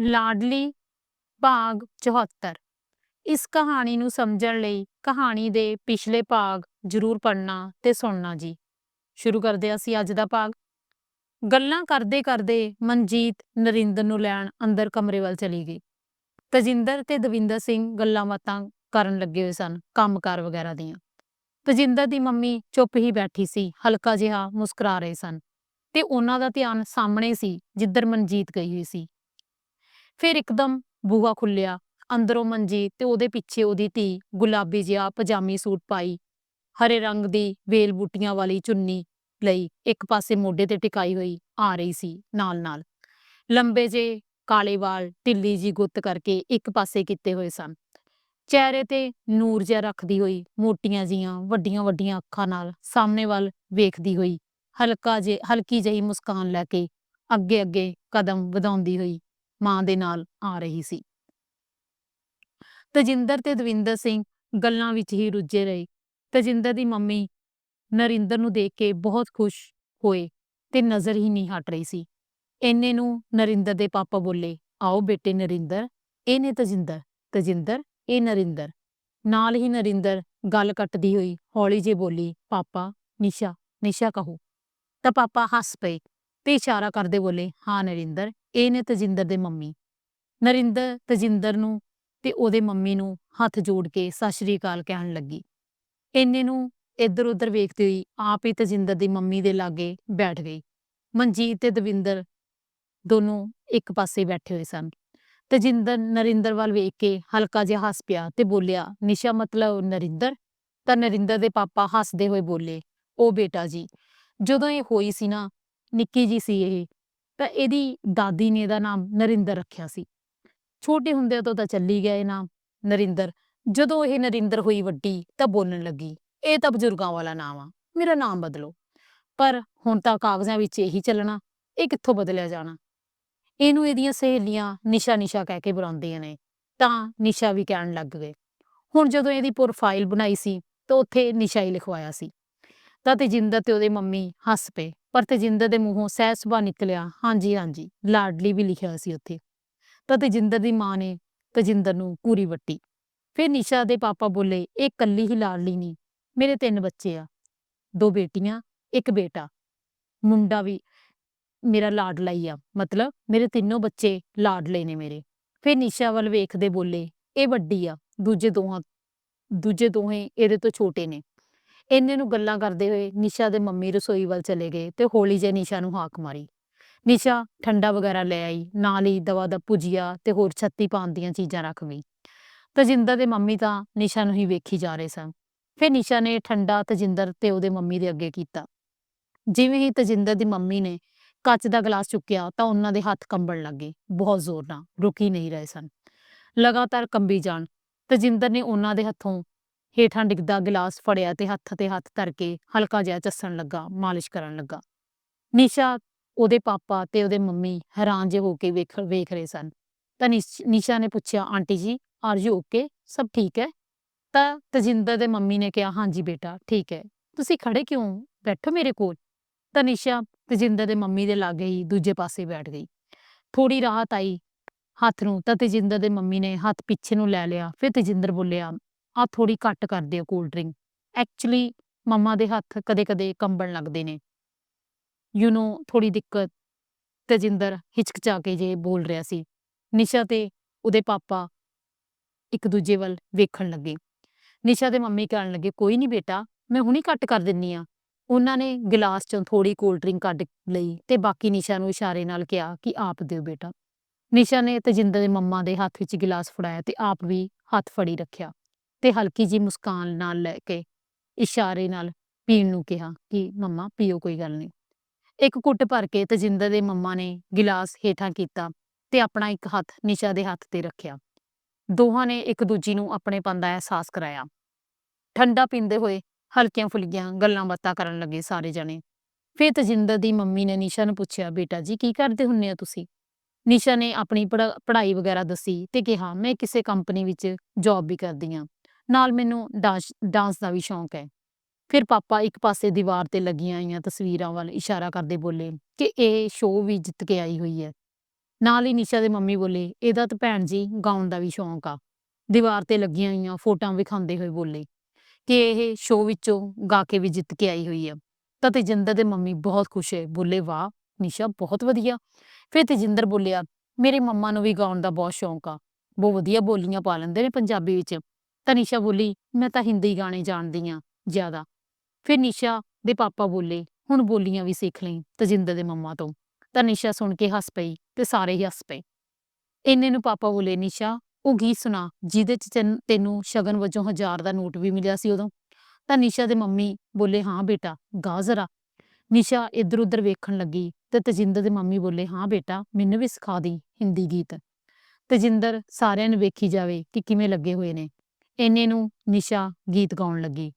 ਲਾਡਲੀ ਭਾਗ 74 ਇਸ ਕਹਾਣੀ ਨੂੰ ਸਮਝਣ ਲਈ ਕਹਾਣੀ ਦੇ ਪਿਛਲੇ ਭਾਗ ਜ਼ਰੂਰ ਪੜ੍ਹਨਾ ਤੇ ਸੁਣਨਾ ਜੀ। ਸ਼ੁਰੂ ਕਰਦੇ ਹਾਂ ਅਸੀਂ ਅੱਜ ਦਾ ਭਾਗ। ਗੱਲਾਂ ਕਰਦੇ ਕਰਦੇ ਮਨਜੀਤ ਨਰਿੰਦਰ ਨੂੰ ਲੈਣ ਅੰਦਰ ਕਮਰੇ ਵੱਲ ਚਲੀ ਗਈ। ਤਜਿੰਦਰ ਤੇ ਦਵਿੰਦਰ ਸਿੰਘ ਗੱਲਾਂ ਬਾਤਾਂ ਕਰਨ ਲੱਗੇ ਹੋਏ ਸਨ, ਕੰਮਕਾਰ ਵਗੈਰਾ ਦੀਆਂ। ਤਜਿੰਦਰ ਦੀ ਮੰਮੀ ਚੁੱਪ ਹੀ ਬੈਠੀ ਸੀ, ਹਲਕਾ ਜਿਹਾ ਮੁਸਕਰਾ ਰਹੇ ਸਨ। ਤੇ ਉਹਨਾਂ ਦਾ ਧਿਆਨ ਸਾਹਮਣੇ ਸੀ, ਜਿੱਧਰ ਮਨਜੀਤ ਗਈ ਹੋਈ ਸੀ। ਫਿਰ ਇੱਕਦਮ ਬੂਹਾ ਖੁੱਲਿਆ, ਅੰਦਰੋਂ ਮੰਜੀ ਤੇ ਉਹਦੇ ਪਿੱਛੇ ਉਹਦੀ ਧੀ ਗੁਲਾਬੀ ਜਿਹਾ ਪਜਾਮੀ ਸੂਟ ਪਾਈ, ਹਰੇ ਰੰਗ ਦੀ ਵੇਲ ਬੂਟੀਆਂ ਵਾਲੀ ਚੁੰਨੀ ਲਈ ਇੱਕ ਪਾਸੇ ਮੋਢੇ ਤੇ ਟਿਕਾਈ ਹੋਈ ਆ ਰਹੀ ਸੀ ਨਾਲ ਨਾਲ ਲੰਬੇ ਜੇ ਕਾਲੇ ਵਾਲ ਢਿੱਲੀ ਜੀ ਗੁੱਤ ਕਰਕੇ ਇੱਕ ਪਾਸੇ ਕੀਤੇ ਹੋਏ ਸਨ। ਚਿਹਰੇ ਤੇ ਨੂਰ ਜਿਹਾ ਰੱਖਦੀ ਹੋਈ ਮੋਟੀਆਂ ਜੀਆਂ ਵੱਡੀਆਂ ਵੱਡੀਆਂ ਅੱਖਾਂ ਨਾਲ ਸਾਹਮਣੇ ਵੱਲ ਵੇਖਦੀ ਹੋਈ ਹਲਕਾ ਜੇ, ਹਲਕੀ ਜਿਹੀ ਮੁਸਕਾਨ ਲੈ ਕੇ ਅੱਗੇ ਅੱਗੇ ਕਦਮ ਵਧਾਉਂਦੀ ਹੋਈ ਮਾਂ ਦੇ ਨਾਲ ਆ ਰਹੀ ਸੀ। ਤਜਿੰਦਰ ਤੇ ਦਵਿੰਦਰ ਸਿੰਘ ਗੱਲਾਂ ਵਿੱਚ ਹੀ ਰੁੱਝੇ ਰਹੇ। ਤਜਿੰਦਰ ਦੀ ਮੰਮੀ ਨਰਿੰਦਰ ਨੂੰ ਦੇਖ ਕੇ ਬਹੁਤ ਖੁਸ਼ ਹੋਏ ਤੇ ਨਜ਼ਰ ਹੀ ਨਹੀਂ ਹਟ ਰਹੀ ਸੀ। ਇੰਨੇ ਨੂੰ ਨਰਿੰਦਰ ਦੇ ਪਾਪਾ ਬੋਲੇ, ਆਓ ਬੇਟੇ ਨਰਿੰਦਰ, ਇਹ ਨੇ ਤਜਿੰਦਰ ਤਜਿੰਦਰ, ਇਹ ਨਰਿੰਦਰ। ਨਾਲ ਹੀ ਨਰਿੰਦਰ ਗੱਲ ਕੱਟਦੀ ਹੋਈ ਹੌਲੀ ਜੇ ਬੋਲੀ, ਪਾਪਾ, ਨਿਸ਼ਾ ਨਿਸ਼ਾ ਕਹੋ। ਤਾਂ ਪਾਪਾ ਹੱਸ ਪਏ ਤੇ ਇਸ਼ਾਰਾ ਕਰਦੇ ਬੋਲੇ, ਹਾਂ ਨਰਿੰਦਰ ਇਹ ਨੇ ਤਜਿੰਦਰ ਦੇ ਮੰਮੀ। ਨਰਿੰਦਰ, ਤਜਿੰਦਰ ਨੂੰ ਤੇ ਉਹਦੇ ਮੰਮੀ ਨੂੰ ਹੱਥ ਜੋੜ ਕੇ ਸਤਿ ਸ਼੍ਰੀ ਅਕਾਲ ਕਹਿਣ ਲੱਗੀ। ਇੰਨੇ ਨੂੰ ਇੱਧਰ ਉੱਧਰ ਵੇਖਦੀ ਹੋਈ ਆਪ ਹੀ ਤਜਿੰਦਰ ਦੀ ਮੰਮੀ ਦੇ ਲਾਗੇ ਬੈਠ ਗਈ। ਮਨਜੀਤ ਤੇ ਦਵਿੰਦਰ ਦੋਨੋਂ ਇੱਕ ਪਾਸੇ ਬੈਠੇ ਹੋਏ ਸਨ। ਤਜਿੰਦਰ, ਨਰਿੰਦਰ ਵੱਲ ਵੇਖ ਕੇ ਹਲਕਾ ਜਿਹਾ ਹੱਸ ਪਿਆ ਤੇ ਬੋਲਿਆ, ਨਿਸ਼ਾ, ਮਤਲਬ ਨਰਿੰਦਰ? ਤਾਂ ਨਰਿੰਦਰ ਦੇ ਪਾਪਾ ਹੱਸਦੇ ਹੋਏ ਬੋਲੇ, ਉਹ ਬੇਟਾ ਜੀ, ਜਦੋਂ ਇਹ ਹੋਈ ਸੀ ਨਾ, ਨਿੱਕੀ ਜੀ ਸੀ ਇਹ ਤਾਂ ਇਹਦੀ ਦਾਦੀ ਨੇ ਇਹਦਾ ਨਾਮ ਨਰਿੰਦਰ ਰੱਖਿਆ ਸੀ। ਛੋਟੇ ਹੁੰਦੇ ਤੋਂ ਤਾਂ ਚੱਲੀ ਗਿਆ ਇਹ ਨਾਮ, ਨਰਿੰਦਰ। ਜਦੋਂ ਇਹ ਨਰਿੰਦਰ ਹੋਈ ਵੱਡੀ ਤਾਂ ਬੋਲਣ ਲੱਗੀ, ਇਹ ਤਾਂ ਬਜ਼ੁਰਗਾਂ ਵਾਲਾ ਨਾਮ ਆ, ਮੇਰਾ ਨਾਮ ਬਦਲੋ। ਪਰ ਹੁਣ ਤਾਂ ਕਾਗਜ਼ਾਂ ਵਿੱਚ ਇਹੀ ਚੱਲਣਾ, ਇਹ ਕਿੱਥੋਂ ਬਦਲਿਆ ਜਾਣਾ? ਇਹਨੂੰ ਇਹਦੀਆਂ ਸਹੇਲੀਆਂ ਨਿਸ਼ਾ ਨਿਸ਼ਾ ਕਹਿ ਕੇ ਬੁਲਾਉਂਦੀਆਂ ਨੇ, ਤਾਂ ਨਿਸ਼ਾ ਵੀ ਕਹਿਣ ਲੱਗ ਗਏ। ਹੁਣ ਜਦੋਂ ਇਹਦੀ ਪ੍ਰੋਫਾਈਲ ਬਣਾਈ ਸੀ, ਤਾਂ ਉੱਥੇ ਨਿਸ਼ਾ ਹੀ ਲਿਖਵਾਇਆ ਸੀ। ਤਾਂ ਤੇਜਿੰਦਰ ਤੇ ਉਹਦੇ ਮੰਮੀ ਹੱਸ ਪਏ। ਪਰ ਤੇਜਿੰਦਰ ਦੇ ਮੂੰਹੋਂ ਸਹਿ ਸੁਭਾਅ ਨਿਕਲਿਆ। ਹਾਂਜੀ ਹਾਂਜੀ, ਲਾਡਲੀ ਵੀ ਲਿਖਿਆ ਸੀ ਉੱਥੇ। ਤਾਂ ਤੇਜਿੰਦਰ ਦੀ ਮਾਂ ਨੇ ਤੇਜਿੰਦਰ ਨੂੰ ਪੂਰੀ ਵੱਟੀ। ਫਿਰ ਨਿਸ਼ਾ ਦੇ ਪਾਪਾ ਬੋਲੇ, ਇਹ ਕੱਲੀ ਹੀ ਲਾਡਲੀ ਨਹੀਂ ਮੇਰੇ ਤਿੰਨ ਬੱਚੇ ਆ। ਦੋ ਬੇਟੀਆਂ, ਇੱਕ ਬੇਟਾ। ਮੁੰਡਾ ਵੀ ਮੇਰਾ ਲਾਡਲਾ ਹੀ ਆ। ਮਤਲਬ ਮੇਰੇ ਤਿੰਨੋਂ ਬੱਚੇ ਲਾਡਲੇ ਨੇ ਮੇਰੇ। ਫਿਰ ਨਿਸ਼ਾ ਵੱਲ ਵੇਖਦੇ ਬੋਲੇ, ਇਹ ਵੱਡੀ ਆ, ਦੂਜੇ ਦੋਹਾਂ, ਦੂਜੇ ਦੋਹੇ ਇਹਦੇ ਤੋਂ ਛੋਟੇ ਨੇ। ਇੰਨੇ ਨੂੰ ਗੱਲਾਂ ਕਰਦੇ ਹੋਏ ਨਿਸ਼ਾ ਦੇ ਮੰਮੀ ਰਸੋਈ ਵੱਲ ਚਲੇ ਗਏ ਤੇ ਹੌਲੀ ਜਿਹੀ ਨਿਸ਼ਾ ਨੂੰ ਹਾਕ ਮਾਰੀ। ਨਿਸ਼ਾ ਠੰਡਾ ਵਗੈਰਾ ਲੈ ਆਈ, ਨਾਲ ਹੀ ਦਵਾ ਦਾ ਭੁਜੀਆ ਤੇ ਹੋਰ ਛੱਤੀ ਪਾਉਣ ਦੀਆਂ ਚੀਜ਼ਾਂ ਰੱਖ ਗਈ ਤਜਿੰਦਰ ਦੇ ਮੰਮੀ ਤਾਂ ਨਿਸ਼ਾ ਨੂੰ ਹੀ ਵੇਖੀ ਜਾ ਰਹੇ ਸਨ। ਫਿਰ ਨਿਸ਼ਾ ਨੇ ਠੰਡਾ ਤਜਿੰਦਰ ਤੇ ਉਹਦੇ ਮੰਮੀ ਦੇ ਅੱਗੇ ਕੀਤਾ। ਜਿਵੇਂ ਹੀ ਤਜਿੰਦਰ ਦੀ ਮੰਮੀ ਨੇ ਕੱਚ ਦਾ ਗਲਾਸ ਚੁੱਕਿਆ ਤਾਂ ਉਹਨਾਂ ਦੇ ਹੱਥ ਕੰਬਣ ਲੱਗੇ, ਬਹੁਤ ਜ਼ੋਰ ਨਾਲ, ਰੁਕੀ ਨਹੀਂ ਰਹੇ ਸਨ। ਲਗਾਤਾਰ ਕੰਬੀ ਜਾਣ, ਤਜਿੰਦਰ ਨੇ ਉਹਨਾਂ ਦੇ ਹੱਥੋਂ ਹੇਠਾਂ ਡਿੱਗਦਾ ਗਲਾਸ ਫੜਿਆ ਤੇ ਹੱਥ ਤੇ ਹੱਥ ਧਰ ਕੇ ਹਲਕਾ ਜਿਹਾ ਚੱਸਣ ਲੱਗਾ, ਮਾਲਿਸ਼ ਕਰਨ ਲੱਗਾ। ਨਿਸ਼ਾ, ਉਹਦੇ ਪਾਪਾ ਤੇ ਉਹਦੇ ਮੰਮੀ ਹੈਰਾਨ ਜਿਹੇ ਹੋ ਕੇ ਵੇਖ ਵੇਖ ਰਹੇ ਸਨ। ਤਾਂ ਨਿਸ਼- ਨਿਸ਼ਾ ਨੇ ਪੁੱਛਿਆ, ਆਂਟੀ ਜੀ ਆਰ ਯੂ ਓਕੇ ਸਭ ਠੀਕ ਹੈ? ਤਾਂ ਤਜਿੰਦਰ ਦੇ ਮੰਮੀ ਨੇ ਕਿਹਾ, ਹਾਂਜੀ ਬੇਟਾ, ਠੀਕ ਹੈ। ਤੁਸੀਂ ਖੜੇ ਕਿਉਂ? ਬੈਠੋ ਮੇਰੇ ਕੋਲ। ਤਾਂ ਨਿਸ਼ਾ ਤਜਿੰਦਰ ਦੇ ਮੰਮੀ ਦੇ ਲਾਗੇ ਹੀ ਦੂਜੇ ਪਾਸੇ ਬੈਠ ਗਈ। ਥੋੜੀ ਰਾਹਤ ਆਈ ਹੱਥ ਨੂੰ, ਤਾਂ ਤਜਿੰਦਰ ਦੇ ਮੰਮੀ ਨੇ ਹੱਥ ਪਿੱਛੇ ਨੂੰ ਲੈ ਲਿਆ, ਫਿਰ ਤਜਿੰਦਰ ਬੋਲਿਆ ਆ ਥੋੜੀ ਘੱਟ ਕਰ ਦਿਓ ਕੋਲਡ ਡਰਿੰਕ ਐਕਚੁਅਲੀ ਮੰਮਾ ਦੇ ਹੱਥ ਕਦੇ-ਕਦੇ ਕੰਬਣ ਲੱਗਦੇ ਨੇ। ਯੂ نو ਥੋੜੀ ਦਿੱਕਤ ਤਜਿੰਦਰ ਹਿਚਕਚਾ ਕੇ ਜੇ ਬੋਲ ਰਿਹਾ ਸੀ। ਨਿਸ਼ਾ ਤੇ ਉਹਦੇ ਪਾਪਾ ਇੱਕ ਦੂਜੇ ਵੱਲ ਵੇਖਣ ਲੱਗੇ। ਨਿਸ਼ਾ ਦੇ ਮੰਮੀ ਕਹਿਣ ਲੱਗੇ, ਕੋਈ ਨਹੀਂ ਬੇਟਾ, ਮੈਂ ਹੁਣੀ ਕੱਟ ਕਰ ਦਿੰਨੀ ਆ। ਉਹਨਾਂ ਨੇ ਗਲਾਸ ਚੋਂ ਥੋੜੀ ਕੋਲਡ ਡਰਿੰਕ ਕੱਢ ਲਈ ਤੇ ਬਾਕੀ ਨਿਸ਼ਾ ਨੂੰ ਇਸ਼ਾਰੇ ਨਾਲ ਕਿਹਾ ਕਿ ਆਪ ਦਿਓ ਬੇਟਾ। ਨਿਸ਼ਾ ਨੇ ਤਜਿੰਦਰ ਦੇ ਮੰਮਾ ਦੇ ਹੱਥ ਵਿੱਚ ਗਲਾਸ ਫੜਾਇਆ ਤੇ ਆਪ ਵੀ ਹੱਥ ਫੜੀ ਰੱਖਿਆ। ਤੇ ਹਲਕੀ ਜੀ ਮੁਸਕਾਨ ਨਾਲ ਲੈ ਕੇ ਇਸ਼ਾਰੇ ਨਾਲ ਪੀਣ ਨੂੰ ਕਿਹਾ ਕਿ, ਮੰਮਾ, ਪੀਓ, ਕੋਈ ਗੱਲ ਨਹੀਂ। ਇੱਕ ਕੁੱਟ ਭਰ ਕੇ ਤਜਿੰਦਰ ਦੇ ਮੰਮਾ ਨੇ ਗਿਲਾਸ ਹੇਠਾਂ ਕੀਤਾ ਤੇ ਆਪਣਾ ਇੱਕ ਹੱਥ ਨਿਸ਼ਾ ਦੇ ਹੱਥ ਤੇ ਰੱਖਿਆ। ਦੋਹਾਂ ਨੇ ਇੱਕ ਦੂਜੀ ਨੂੰ ਆਪਣੇ ਪਨ ਦਾ ਅਹਿਸਾਸ ਕਰਾਇਆ। ਠੰਡਾ ਪੀਂਦੇ ਹੋਏ ਹਲਕੀਆਂ ਫੁਲਕੀਆਂ ਗੱਲਾਂ ਬਾਤਾਂ ਕਰਨ ਲੱਗੇ ਸਾਰੇ ਜਣੇ। ਫਿਰ ਤਜਿੰਦਰ ਦੀ ਮੰਮੀ ਨੇ ਨਿਸ਼ਾ ਨੂੰ ਪੁੱਛਿਆ, ਬੇਟਾ ਜੀ, ਕੀ ਕਰਦੇ ਹੁੰਨੇ ਆ ਤੁਸੀਂ? ਨਿਸ਼ਾ ਨੇ ਆਪਣੀ ਪੜ੍ਹਾ- ਪੜ੍ਹਾਈ ਵਗੈਰਾ ਦੱਸੀ ਤੇ ਕਿਹਾ, ਮੈਂ ਕਿਸੇ ਕੰਪਨੀ ਵਿੱਚ ਜੌਬ ਵੀ ਕਰਦੀ ਆ ਨਾਲ ਮੈਨੂੰ ਡਾਂਸ ਡਾਂਸ ਦਾ ਵੀ ਸ਼ੌਂਕ ਹੈ। ਫਿਰ ਪਾਪਾ ਇੱਕ ਪਾਸੇ ਦੀਵਾਰ ਤੇ ਲੱਗੀਆਂ ਆਈਆਂ ਤਸਵੀਰਾਂ ਵੱਲ ਇਸ਼ਾਰਾ ਕਰਦੇ ਬੋਲੇ ਕਿ ਇਹ ਸ਼ੋਅ ਵੀ ਜਿੱਤ ਕੇ ਆਈ ਹੋਈ ਹੈ। ਨਾਲ ਹੀ ਨਿਸ਼ਾ ਦੇ ਮੰਮੀ ਬੋਲੇ, ਇਹਦਾ ਤਾਂ ਭੈਣ ਜੀ ਗਾਉਣ ਦਾ ਵੀ ਸ਼ੌਂਕ ਆ। ਦੀਵਾਰ ਤੇ ਲੱਗੀਆਂ ਹੋਈਆਂ ਫੋਟੋਆਂ ਵਿਖਾਉਂਦੇ ਹੋਏ ਬੋਲੇ ਕਿ ਇਹ ਸ਼ੋਅ ਵਿੱਚੋਂ ਗਾ ਕੇ ਵੀ ਜਿੱਤ ਕੇ ਆਈ ਹੋਈ ਆ ਤਾਂ ਤੇਜਿੰਦਰ ਦੇ ਮੰਮੀ ਬਹੁਤ ਖੁਸ਼ ਹੈ ਬੋਲੇ, ਵਾਹ, ਨਿਸ਼ਾ, ਬਹੁਤ ਵਧੀਆ। ਫਿਰ ਤੇਜਿੰਦਰ ਬੋਲਿਆ, ਮੇਰੇ ਮੰਮਾ ਨੂੰ ਵੀ ਗਾਉਣ ਦਾ ਬਹੁਤ ਸ਼ੌਂਕ ਆ। ਬਹੁਤ ਵਧੀਆ ਬੋਲੀਆਂ ਪਾ ਲੈਂਦੇ ਨੇ ਪੰਜਾਬੀ ਵਿੱਚ। ਤਾਂ ਨਿਸ਼ਾ ਬੋਲੀ, ਮੈਂ ਤਾਂ ਹਿੰਦੀ ਗਾਣੇ ਜਾਣਦੀ ਆ ਜ਼ਿਆਦਾ। ਫਿਰ ਨਿਸ਼ਾ ਦੇ ਪਾਪਾ ਬੋਲੇ, ਹੁਣ ਬੋਲੀਆਂ ਵੀ ਸਿੱਖ ਲਈ ਤਜਿੰਦਰ ਦੇ ਮੰਮਾ ਤੋਂ। ਤਾਂ ਨਿਸ਼ਾ ਸੁਣ ਕੇ ਹੱਸ ਪਈ ਤੇ ਸਾਰੇ ਹੀ ਹੱਸ ਪਏ। ਇੰਨੇ ਨੂੰ ਪਾਪਾ ਬੋਲੇ, ਨਿਸ਼ਾ, ਉਹ ਗੀਤ ਸੁਣਾ, ਜਿਹਦੇ ਚ ਤੈਨ- ਤੈਨੂੰ ਸ਼ਗਨ ਵਜੋਂ ਹਜ਼ਾਰ ਦਾ ਨੋਟ ਵੀ ਮਿਲਿਆ ਸੀ ਉਦੋਂ? ਤਾਂ ਨਿਸ਼ਾ ਦੇ ਮੰਮੀ ਬੋਲੇ, ਹਾਂ ਬੇਟਾ, ਗਾ ਜ਼ਰਾ। ਨਿਸ਼ਾ ਇੱਧਰ ਉੱਧਰ ਵੇਖਣ ਲੱਗੀ ਤੇ ਤਜਿੰਦਰ ਦੇ ਮੰਮੀ ਬੋਲੇ, ਹਾਂ ਬੇਟਾ, ਮੈਨੂੰ ਵੀ ਸਿਖਾ ਦੀ ਹਿੰਦੀ ਗੀਤ। ਤਜਿੰਦਰ ਸਾਰਿਆਂ ਨੂੰ ਵੇਖੀ ਜਾਵੇ ਕਿ ਕਿਵੇਂ ਲੱਗੇ ਹੋਏ ਨੇ। ਇੰਨੇ ਨੂੰ ਨਿਸ਼ਾ ਗੀਤ ਗਾਉਣ ਲੱਗੀ।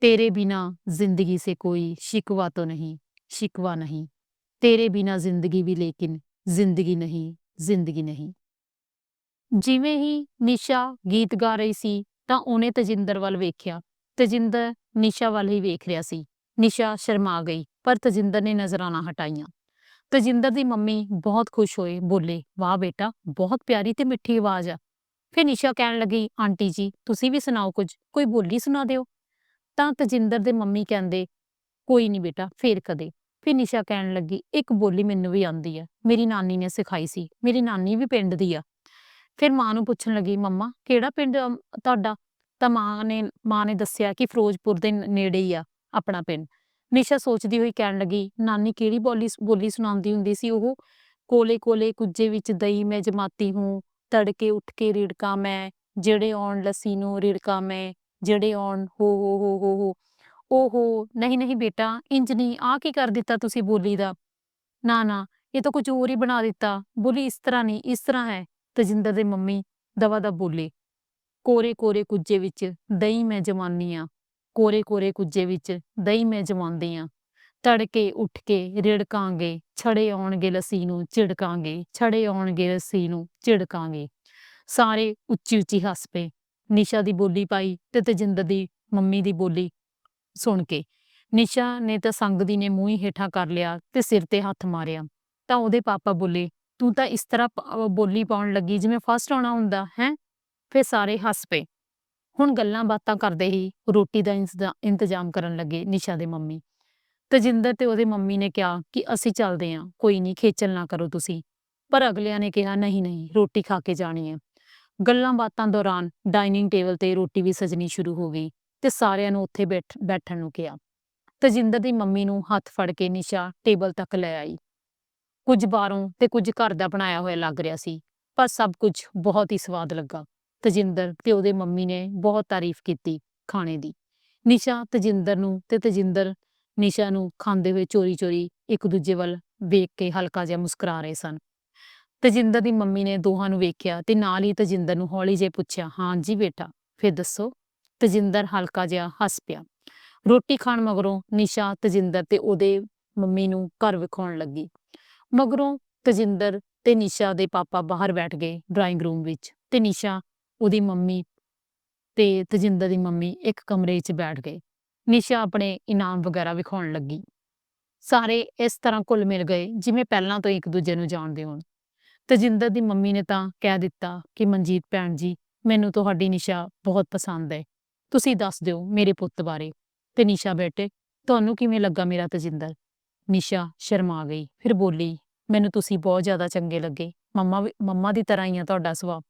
ਤੇਰੇ ਬਿਨਾ ਜ਼ਿੰਦਗੀ ਸੇ ਕੋਈ ਸ਼ਿਕਵਾ तो ਨਹੀਂ, ਸ਼ਿਕਵਾ ਨਹੀਂ। ਤੇਰੇ ਬਿਨਾ ਜ਼ਿੰਦਗੀ ਵੀ ਲੇਕਿਨ ਜ਼ਿੰਦਗੀ ਨਹੀਂ ਜ਼ਿੰਦਗੀ ਨਹੀਂ। ਜਿਵੇਂ ਹੀ ਨਿਸ਼ਾ ਗੀਤ ਗਾ ਰਹੀ ਸੀ ਤਾਂ ਉਹਨੇ ਤਜਿੰਦਰ ਵੱਲ ਵੇਖਿਆ। ਤਜਿੰਦਰ ਨਿਸ਼ਾ ਵੱਲ ਹੀ ਵੇਖ ਰਿਹਾ ਸੀ। ਨਿਸ਼ਾ ਸ਼ਰਮਾ ਗਈ, ਪਰ ਤਜਿੰਦਰ ਨੇ ਨਜ਼ਰਾਂ ਨਾ ਹਟਾਈਆਂ। ਤਜਿੰਦਰ ਦੀ ਮੰਮੀ ਬਹੁਤ ਖੁਸ਼ ਹੋਏ, ਬੋਲੇ, ਵਾਹ ਬੇਟਾ, ਬਹੁਤ ਪਿਆਰੀ ਤੇ ਮਿੱਠੀ ਆਵਾਜ਼ ਆ। ਫਿਰ ਨਿਸ਼ਾ ਕਹਿਣ ਲੱਗੀ ਆਂਟੀ ਜੀ ਤੁਸੀਂ ਵੀ ਸੁਣਾਓ ਕੁਝ? ਕੋਈ ਬੋਲੀ ਸੁਣਾ ਦਿਓ? ਤਾਂ ਤਜਿੰਦਰ ਦੇ ਮੰਮੀ ਕਹਿੰਦੇ ਕੋਈ ਨਹੀਂ ਬੇਟਾ ਫੇਰ ਕਦੇ। ਫਿਰ ਨਿਸ਼ਾ ਕਹਿਣ ਲੱਗੀ ਇੱਕ ਬੋਲੀ ਮੈਨੂੰ ਵੀ ਆਉਂਦੀ ਆ। ਮੇਰੀ ਨਾਨੀ ਨੇ ਸਿਖਾਈ ਸੀ। ਮੇਰੀ ਨਾਨੀ ਵੀ ਪਿੰਡ ਦੀ ਆ। ਫਿਰ ਮਾਂ ਨੂੰ ਪੁੱਛਣ ਲੱਗੀ ਮੰਮਾ ਕਿਹੜਾ ਪਿੰਡ ਅਮ, ਤੁਹਾਡਾ? ਤਾਂ ਮਾਂ ਨੇ ਮਾਂ ਨੇ ਦੱਸਿਆ ਕਿ ਫਿਰੋਜ਼ਪੁਰ ਦੇ ਨ- ਨੇੜੇ ਹੀ ਆ ਆਪਣਾ ਪਿੰਡ। ਨਿਸ਼ਾ ਸੋਚਦੀ ਹੋਈ ਕਹਿਣ ਲੱਗੀ ਨਾਨੀ ਕਿਹੜੀ ਬੋਲੀ ਬੋਲੀ ਸੁਣਾਉਂਦੀ ਹੁੰਦੀ ਸੀ ਉਹ? ਕੋਲੇ ਕੋਲੇ ਕੁੱਜੇ ਵਿੱਚ ਦਈ ਮੈਂ ਜਮਾਤੀ ਹੂੰ। ਤੜਕੇ ਉੱਠ ਕੇ ਰਿੜਕਾਂ ਮੈਂ, ਜਿਹੜੇ ਆਉਣ ਲੱਸੀ ਨੂੰ ਰਿੜਕਾਂ ਮੈਂ, ਜਿਹੜੇ ਆਉਣ ਹੋ ਹੋ ਹੋ ਹੋ ਹੋ। ਓਹੋ, ਨਹੀਂ ਨਹੀਂ ਬੇਟਾ ਇੰਜ ਨਹੀਂ ਆ ਕੀ ਕਰ ਦਿੱਤਾ ਤੁਸੀਂ ਬੋਲੀ ਦਾ? ਨਾ ਨਾ, ਇਹ ਤਾਂ ਕੁਝ ਹੋਰ ਹੀ ਬਣਾ ਦਿੱਤਾ। ਬੋਲੀ ਇਸ ਤਰ੍ਹਾਂ ਨਹੀਂ, ਇਸ ਤਰ੍ਹਾਂ ਹੈ। ਤਜਿੰਦਰ ਦੇ ਮੰਮੀ ਦਵਾ ਦਾ ਬੋਲੇ, ਕੋਰੇ ਕੋਰੇ ਕੁੱਜੇ ਵਿੱਚ ਦਹੀਂ ਮੈਂ ਜਮਾਨੀ ਆ। ਕੋਰੇ ਕੋਰੇ ਕੁੱਜੇ ਵਿੱਚ ਦਹੀਂ ਮੈਂ ਜਮਾਉਂਦੀ ਆ। ਤੜਕੇ ਉੱਠ ਕੇ ਰਿੜਕਾਂਗੇ, ਛੜੇ ਆਉਣਗੇ ਲੱਸੀ ਨੂੰ ਝਿੜਕਾਂਗੇ, ਛੜੇ ਆਉਣਗੇ ਲੱਸੀ ਨੂੰ ਝਿੜਕਾਂਗੇ। ਸਾਰੇ ਉੱਚੀ ਉੱਚੀ ਹੱਸ ਪਏ। ਨਿਸ਼ਾ ਦੀ ਬੋਲੀ ਪਾਈ ਤੇ ਤਜਿੰਦਰ ਦੀ ਮੰਮੀ ਦੀ ਬੋਲੀ ਸੁਣ ਕੇ। ਨਿਸ਼ਾ ਨੇ ਤਾਂ ਸੰਗਦੀ ਨੇ ਮੂੰਹ ਹੀ ਹੇਠਾਂ ਕਰ ਲਿਆ ਤੇ ਸਿਰ ਤੇ ਹੱਥ ਮਾਰਿਆ। ਤਾਂ ਉਹਦੇ ਪਾਪਾ ਬੋਲੇ, ਤੂੰ ਤਾਂ ਇਸ ਤਰ੍ਹਾਂ ਬੋਲੀ ਪਾਉਣ ਲੱਗੀ ਜਿਵੇਂ ਫਸਟ ਆਉਣਾ ਹੁੰਦਾ, ਹੈ? ਫਿਰ ਸਾਰੇ ਹੱਸ ਪਏ। ਹੁਣ ਗੱਲਾਂ ਬਾਤਾਂ ਕਰਦੇ ਹੀ ਰੋਟੀ ਦਾ ਇੰਤਜ਼ਾ- ਇੰਤਜ਼ਾਮ ਕਰਨ ਲੱਗੇ ਨਿਸ਼ਾ ਦੇ ਮੰਮੀ। ਤਜਿੰਦਰ ਤੇ ਉਹਦੇ ਮੰਮੀ ਨੇ ਕਿਹਾ ਕਿ ਅਸੀਂ ਚੱਲਦੇ ਹਾਂ, ਕੋਈ ਨਹੀਂ, ਖੇਚਲ ਨਾ ਕਰੋ ਤੁਸੀਂ। ਪਰ ਅਗਲਿਆਂ ਨੇ ਕਿਹਾ, ਨਹੀਂ ਨਹੀਂ, ਰੋਟੀ ਖਾ ਕੇ ਜਾਣੀ ਹੈ। ਗੱਲਾਂ ਬਾਤਾਂ ਦੌਰਾਨ ਡਾਈਨਿੰਗ ਟੇਬਲ ਤੇ ਰੋਟੀ ਵੀ ਸਜਣੀ ਸ਼ੁਰੂ ਹੋ ਗਈ ਤੇ ਸਾਰਿਆਂ ਨੂੰ ਉੱਥੇ ਬੈਠਣ ਨੂੰ ਕਿਹਾ। ਤਜਿੰਦਰ ਦੀ ਮੰਮੀ ਨੂੰ ਹੱਥ ਫੜ ਕੇ ਨਿਸ਼ਾ ਟੇਬਲ ਤੱਕ ਲੈ ਆਈ। ਕੁਝ ਬਾਹਰੋਂ ਤੇ ਕੁਝ ਘਰ ਦਾ ਬਣਾਇਆ ਹੋਇਆ ਲੱਗ ਰਿਹਾ ਸੀ, ਪਰ ਸਭ ਕੁਝ ਬਹੁਤ ਹੀ ਸਵਾਦ ਲੱਗਾ। ਤਜਿੰਦਰ ਤੇ ਉਹਦੇ ਮੰਮੀ ਨੇ ਬਹੁਤ ਤਾਰੀਫ ਕੀਤੀ ਖਾਣੇ ਦੀ। ਨਿਸ਼ਾ ਤਜਿੰਦਰ ਨੂੰ ਤੇ ਤਜਿੰਦਰ ਨਿਸ਼ਾ ਨੂੰ ਖਾਂਦੇ ਹੋਏ ਚੋਰੀ-ਚੋਰੀ ਇੱਕ ਦੂਜੇ ਵੱਲ ਵੇਖ ਕੇ ਹਲਕਾ ਜਿਹਾ ਮੁਸਕਰਾ ਰਹੇ ਸਨ। ਤਜਿੰਦਰ ਦੀ ਮੰਮੀ ਨੇ ਦੋਹਾਂ ਨੂੰ ਵੇਖਿਆ ਤੇ ਨਾਲ ਹੀ ਤਜਿੰਦਰ ਨੂੰ ਹੌਲੀ ਜਿਹੇ ਪੁੱਛਿਆ, ਹਾਂ ਜੀ ਬੇਟਾ, ਫਿਰ ਦੱਸੋ? ਤਜਿੰਦਰ ਹਲਕਾ ਜਿਹਾ ਹੱਸ ਪਿਆ। ਰੋਟੀ ਖਾਣ ਮਗਰੋਂ ਨਿਸ਼ਾ ਤਜਿੰਦਰ ਤੇ ਉਹਦੇ ਮੰਮੀ ਨੂੰ ਘਰ ਵਿਖਾਉਣ ਲੱਗੀ। ਮਗਰੋਂ ਤਜਿੰਦਰ ਤੇ ਨਿਸ਼ਾ ਦੇ ਪਾਪਾ ਬਾਹਰ ਬੈਠ ਗਏ ਡਰਾਇੰਗ ਰੂਮ ਵਿੱਚ ਤੇ ਨਿਸ਼ਾ ਉਹਦੀ ਮੰਮੀ ਤੇ ਤਜਿੰਦਰ ਦੀ ਮੰਮੀ ਇੱਕ ਕਮਰੇ 'ਚ ਬੈਠ ਗਏ। ਨਿਸ਼ਾ ਆਪਣੇ ਇਨਾਮ ਵਗੈਰਾ ਵਿਖਾਉਣ ਲੱਗੀ। ਸਾਰੇ ਇਸ ਤਰ੍ਹਾਂ ਘੁਲ ਮਿਲ ਗਏ ਜਿਵੇਂ ਪਹਿਲਾਂ ਤੋਂ ਇੱਕ ਦੂਜੇ ਨੂੰ ਜਾਣਦੇ ਹੋਣ। ਤਜਿੰਦਰ ਦੀ ਮੰਮੀ ਨੇ ਤਾਂ ਕਹਿ ਦਿੱਤਾ ਕਿ, ਮਨਜੀਤ ਭੈਣ ਜੀ, ਮੈਨੂੰ ਤੁਹਾਡੀ ਨਿਸ਼ਾ ਬਹੁਤ ਪਸੰਦ ਹੈ। ਤੁਸੀਂ ਦੱਸ ਦਿਓ ਮੇਰੇ ਪੁੱਤ ਬਾਰੇ ਤੇ ਨਿਸ਼ਾ, ਬੇਟੇ, ਤੁਹਾਨੂੰ ਕਿਵੇਂ ਲੱਗਾ ਮੇਰਾ ਤਜਿੰਦਰ ਨਿਸ਼ਾ ਸ਼ਰਮਾ ਗਈ, ਫਿਰ ਬੋਲੀ, ਮੈਨੂੰ ਤੁਸੀਂ ਬਹੁਤ ਜ਼ਿਆਦਾ ਚੰਗੇ ਲੱਗੇ। ਮੰਮਾ ਵੀ, ਮੰਮਾ ਦੀ ਤਰ੍ਹਾਂ ਹੀ ਆ ਤੁਹਾਡਾ ਸੁਭਾਅ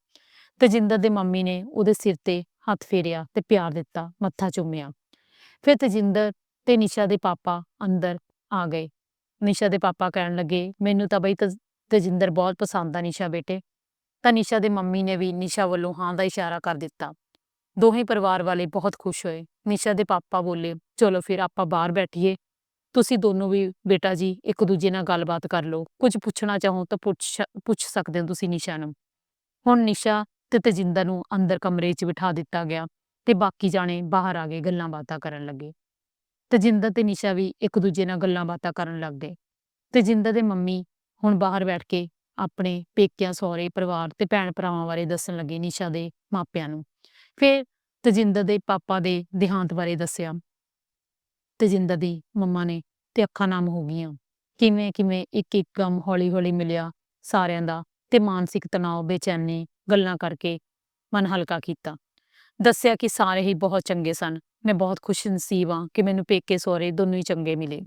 ਤਜਿੰਦਰ ਦੇ ਮੰਮੀ ਨੇ ਉਹਦੇ ਸਿਰ ਤੇ ਹੱਥ ਫੇਰਿਆ ਤੇ ਪਿਆਰ ਦਿੱਤਾ, ਮੱਥਾ ਚੁੰਮਿਆ। ਫਿਰ ਤਜਿੰਦਰ ਤੇ ਨਿਸ਼ਾ ਦੇ ਪਾਪਾ ਅੰਦਰ ਆ ਗਏ। ਨਿਸ਼ਾ ਦੇ ਪਾਪਾ ਕਹਿਣ ਲੱਗੇ, ਮੈਨੂੰ ਤਾਂ ਬਈ ਤਜ- ਤਜਿੰਦਰ ਬਹੁਤ ਪਸੰਦ ਆ ਨਿਸ਼ਾ ਬੇਟੇ। ਤਾਂ ਨਿਸ਼ਾ ਦੇ ਮੰਮੀ ਨੇ ਵੀ ਨਿਸ਼ਾ ਵੱਲੋਂ ਹਾਂ ਦਾ ਇਸ਼ਾਰਾ ਕਰ ਦਿੱਤਾ। ਦੋਹੇ ਪਰਿਵਾਰ ਵਾਲੇ ਬਹੁਤ ਖੁਸ਼ ਹੋਏ। ਨਿਸ਼ਾ ਦੇ ਪਾਪਾ ਬੋਲੇ, ਚਲੋ ਫਿਰ ਆਪਾਂ ਬਾਹਰ ਬੈਠੀਏ। ਤੁਸੀਂ ਦੋਨੋਂ ਵੀ ਬੇਟਾ ਜੀ, ਇੱਕ ਦੂਜੇ ਨਾਲ ਗੱਲਬਾਤ ਕਰ ਲਓ। ਕੁਝ ਪੁੱਛਣਾ ਚਾਹੋ ਤਾਂ ਪੁੱਛ ਪੁੱਛ ਸਕਦੇ ਹੋ ਤੁਸੀਂ ਨਿਸ਼ਾ ਨੂੰ। ਹੁਣ ਨਿਸ਼ਾ ਤੇ ਤਜਿੰਦਰ ਨੂੰ ਅੰਦਰ ਕਮਰੇ 'ਚ ਬਿਠਾ ਦਿੱਤਾ ਗਿਆ। ਤੇ ਬਾਕੀ ਜਾਣੇ ਬਾਹਰ ਆ ਗਏ, ਗੱਲਾਂ ਬਾਤਾਂ ਕਰਨ ਲੱਗੇ। ਤਜਿੰਦਰ ਤੇ ਨਿਸ਼ਾ ਵੀ ਇੱਕ ਦੂਜੇ ਨਾਲ ਗੱਲਾਂ ਬਾਤਾਂ ਕਰਨ ਲੱਗ ਗਏ। ਤਜਿੰਦਰ ਦੇ ਮੰਮੀ ਹੁਣ ਬਾਹਰ ਬੈਠ ਕੇ ਆਪਣੇ ਪੇਕਿਆਂ, ਸਹੁਰੇ, ਪਰਿਵਾਰ ਤੇ ਭੈਣ ਭਰਾਵਾਂ ਬਾਰੇ ਦੱਸਣ ਲੱਗੇ ਨਿਸ਼ਾ ਦੇ ਮਾਪਿਆਂ ਨੂੰ। ਫਿਰ ਤਜਿੰਦਰ ਦੇ ਪਾਪਾ ਦੇ ਦੇਹਾਂਤ ਬਾਰੇ ਦੱਸਿਆ। ਤਜਿੰਦਰ ਦੀ ਮੰਮਾ ਨੇ ਤੇ ਅੱਖਾਂ ਨਾਮ ਹੋ ਗਈਆਂ। ਕਿਵੇਂ ਕਿਵੇਂ ਇੱਕ ਇੱਕ ਗਮ ਹੌਲੀ ਹੌਲੀ ਮਿਲਿਆ ਸਾਰਿਆਂ ਦਾ ਤੇ ਮਾਨਸਿਕ ਤਣਾਅ, ਬੇਚੈਨੀ ਗੱਲਾਂ ਕਰਕੇ ਮਨ ਹਲਕਾ ਕੀਤਾ। ਦੱਸਿਆ ਕਿ ਸਾਰੇ ਹੀ ਬਹੁਤ ਚੰਗੇ ਸਨ। ਮੈਂ ਬਹੁਤ ਖੁਸ਼ ਨਸੀਬ ਹਾਂ ਕਿ ਮੈਨੂੰ ਪੇਕੇ ਸਹੁਰੇ ਦੋਨੋਂ ਹੀ ਚੰਗੇ ਮਿਲੇ।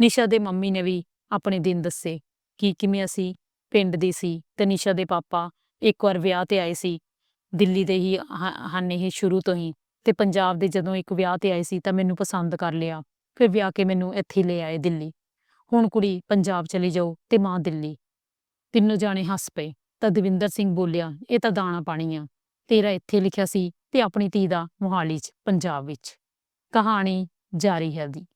ਨਿਸ਼ਾ ਦੇ ਮੰਮੀ ਨੇ ਵੀ ਆਪਣੇ ਦਿਨ ਦੱਸੇ ਕਿ ਕਿਵੇਂ ਅਸੀਂ ਪਿੰਡ ਦੀ ਸੀ ਤੇ ਨਿਸ਼ਾ ਦੇ ਪਾਪਾ ਇੱਕ ਵਾਰ ਵਿਆਹ ਤੇ ਆਏ ਸੀ। ਦਿੱਲੀ ਦੇ ਹੀ ਹ- ਹਨ ਇਹ ਸ਼ੁਰੂ ਤੋਂ ਹੀ ਤੇ ਪੰਜਾਬ ਦੇ ਜਦੋਂ ਇੱਕ ਵਿਆਹ ਤੇ ਆਏ ਸੀ ਤਾਂ ਮੈਨੂੰ ਪਸੰਦ ਕਰ ਲਿਆ। ਫਿਰ ਵਿਆਹ ਕੇ ਮੈਨੂੰ ਇੱਥੇ ਲੈ ਆਏ ਦਿੱਲੀ। ਹੁਣ ਕੁੜੀ ਪੰਜਾਬ ਚਲੀ ਜਾਓ ਤੇ ਮਾਂ ਦਿੱਲੀ। ਤਿੰਨੋਂ ਜਾਣੇ ਹੱਸ ਪਏ। ਤਾਂ ਦਵਿੰਦਰ ਸਿੰਘ ਬੋਲਿਆ, ਇਹ ਤਾਂ ਦਾਣਾ ਪਾਣੀ ਆ। ਤੇਰਾ ਇੱਥੇ ਲਿਖਿਆ ਸੀ ਤੇ ਆਪਣੀ ਧੀ ਦਾ ਮੋਹਾਲੀ 'ਚ, ਪੰਜਾਬ ਵਿੱਚ। ਕਹਾਣੀ ਜਾਰੀ ਹੈ ਦੀ।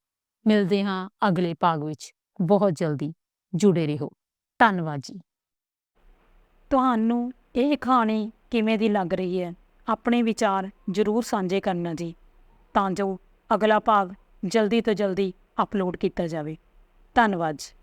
ਮਿਲਦੇ ਹਾਂ ਅਗਲੇ ਭਾਗ ਵਿੱਚ। ਬਹੁਤ ਜਲਦੀ ਜੁੜੇ ਰਹੋ। ਧੰਨਵਾਦ ਜੀ। ਤੁਹਾਨੂੰ ਇਹ ਕਹਾਣੀ ਕਿਵੇਂ ਦੀ ਲੱਗ ਰਹੀ ਹੈ? ਆਪਣੇ ਵਿਚਾਰ ਜ਼ਰੂਰ ਸਾਂਝੇ ਕਰਨਾ ਜੀ, ਤਾਂ ਜੋ ਅਗਲਾ ਭਾਗ ਜਲਦੀ ਤੋਂ ਜਲਦੀ ਅਪਲੋਡ ਕੀਤਾ ਜਾਵੇ। ਧੰਨਵਾਦ ਜੀ।